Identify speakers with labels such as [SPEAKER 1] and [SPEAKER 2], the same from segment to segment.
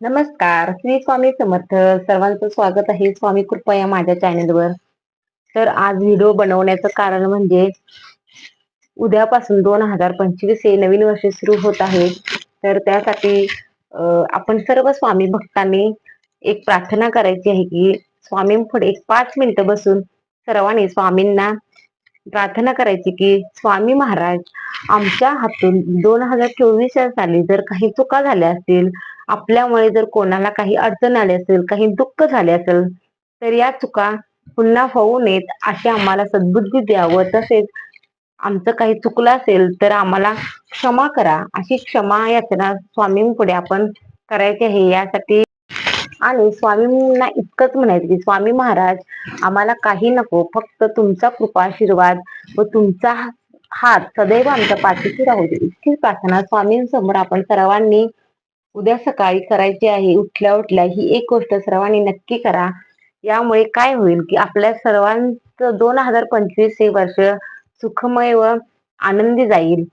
[SPEAKER 1] नमस्कार. श्री स्वामी समर्थ. सर्वांचं स्वागत आहे. स्वामी कृपा या माझ्या चॅनेलवर. तर आज व्हिडिओ बनवण्याचं कारण म्हणजे उद्यापासून दोन हजार पंचवीस हे नवीन वर्ष सुरू होत आहे. तर त्यासाठी आपण सर्व स्वामी भक्तांनी एक प्रार्थना करायची आहे की स्वामींपुढे एक पाच मिनिटं बसून सर्वांनी स्वामींना प्रार्थना करायची की स्वामी महाराज आमच्या हातून दोन हजार चोवीस साली जर काही चुका झाल्या असतील आपल्यामुळे जर कोणाला काही अडचण आली असेल काही दुःख झाले असेल तर या चुका पुन्हा होऊ नयेत अशी आम्हाला सद्बुद्धी द्यावं. तसेच आमचं काही चुकलं असेल तर आम्हाला क्षमा करा. अशी क्षमा याचना स्वामींपुढे आपण करायची आहे. यासाठी आणि स्वामींना इतकंच म्हणायचं की स्वामी महाराज आम्हाला काही नको. फक्त तुमचा कृपा आशीर्वाद व तुमचा हात सदैव आमच्या पाठीशी राहू दे. इतकीच प्रार्थना स्वामींसमोर आपण सर्वांनी उद्या सकाळी करायची आहे. उठल्या उठल्या ही एक गोष्ट सर्वांनी नक्की करा. यामुळे काय होईल की आपल्या सर्वांचं दोन हजार पंचवीस हे वर्ष सुखमय व आनंदी जाईल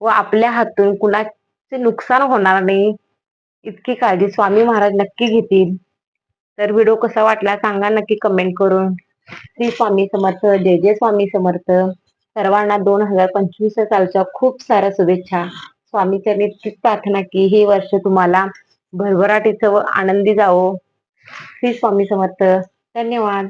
[SPEAKER 1] व आपल्या हातून कुणाचे नुकसान होणार नाही. इतकी काळजी स्वामी महाराज नक्की घेतील. तर व्हिडिओ कसा वाटला सांगा नक्की कमेंट करून. श्री स्वामी समर्थ जय जय स्वामी समर्थ. सर्वांना दोन हजार पंचवीस सालच्या खूप साऱ्या शुभेच्छा. स्वामीच्या तीच प्रार्थना की हे वर्ष तुम्हाला भरभराटीचं व आनंदी जावो. श्री स्वामी समर्थ. धन्यवाद.